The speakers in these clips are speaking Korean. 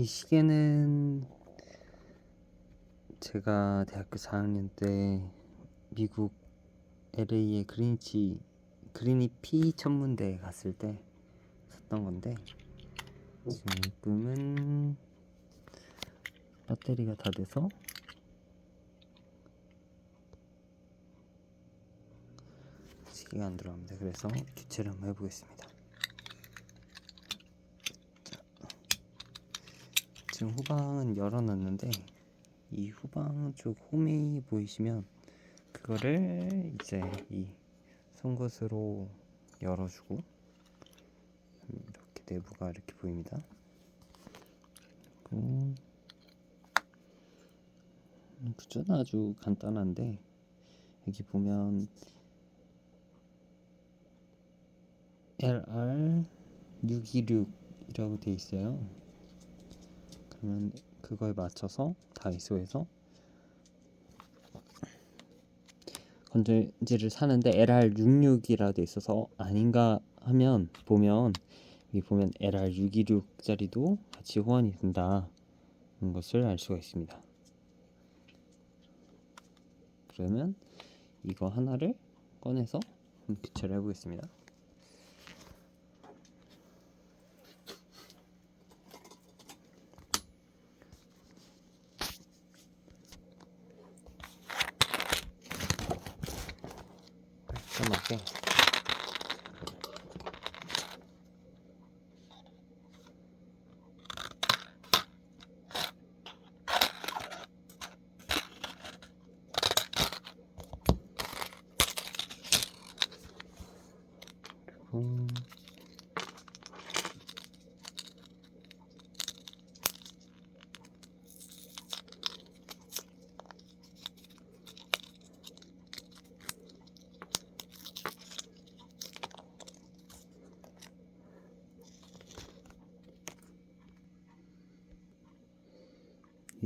이 시계는 제가 대학교 4학년 때 미국 LA의 그린치 그리니피 천문대에 갔을 때 샀던 건데 지금은 배터리가 다 돼서 시계가 안 들어갑니다. 그래서 교체를 한번 해보겠습니다. 지금 후방은 열어놨는데 이 후방 쪽 홈이 보이시면 그거를 이제 이 송곳으로 열어주고 이렇게 내부가 이렇게 보입니다. 그리고 음, 구조는 아주 간단한데 여기 보면 LR 626이라고 되어 있어요. 그러면 그거에 맞춰서 다이소에서 건전지를 사는데 LR66이라 돼 있어서 아닌가 하면 보면 여기 보면 LR626짜리도 같이 호환이 된다는 것을 알 수가 있습니다. 그러면 이거 하나를 꺼내서 한번 교체를 해보겠습니다. 干嘛去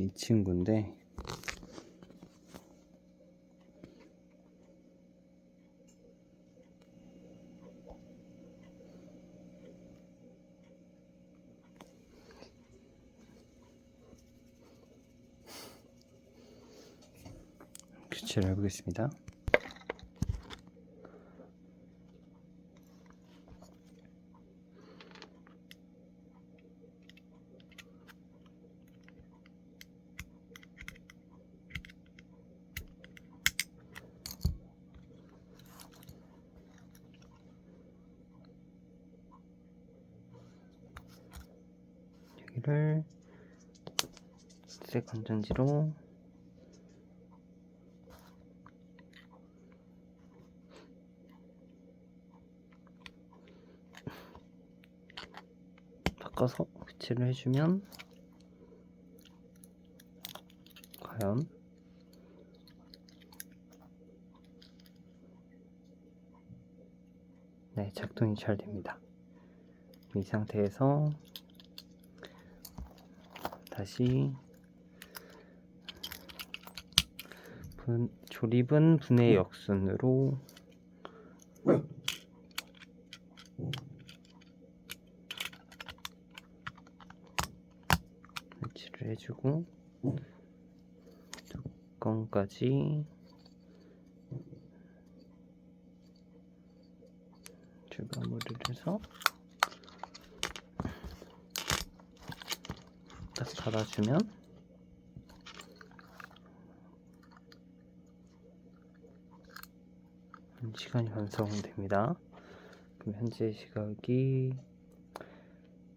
이 친구인데 교체를 해보겠습니다. 여기를 색 건전지로 바꿔서 교체를 해주면 과연 네 작동이 잘 됩니다. 이 상태에서 다시. 분, 조립은 분해 역순으로. 배치를 해주고 뚜껑까지. 줄 마무리를 해서 딱 닫아주면 시간이 완성됩니다. 그럼 현재 시각이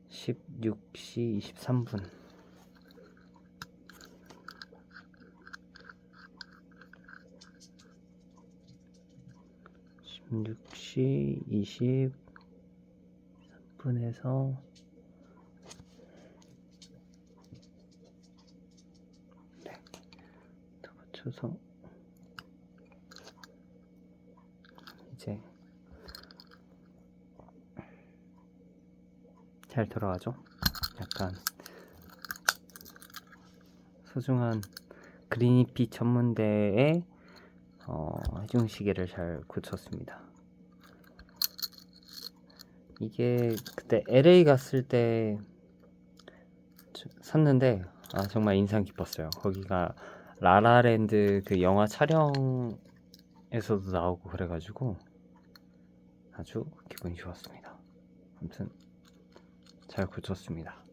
16시 23분. 16시 23분에서 네, 더 맞춰서 이제 잘 돌아가죠? 약간 소중한 그리니피 천문대의 어, 해중시계를 잘 굳혔습니다. 이게 그때 LA 갔을 때 샀는데 아 정말 인상 깊었어요. 거기가 라라랜드 그 영화 촬영에서도 나오고 그래가지고 아주 기분이 좋았습니다. 아무튼 잘 고쳤습니다.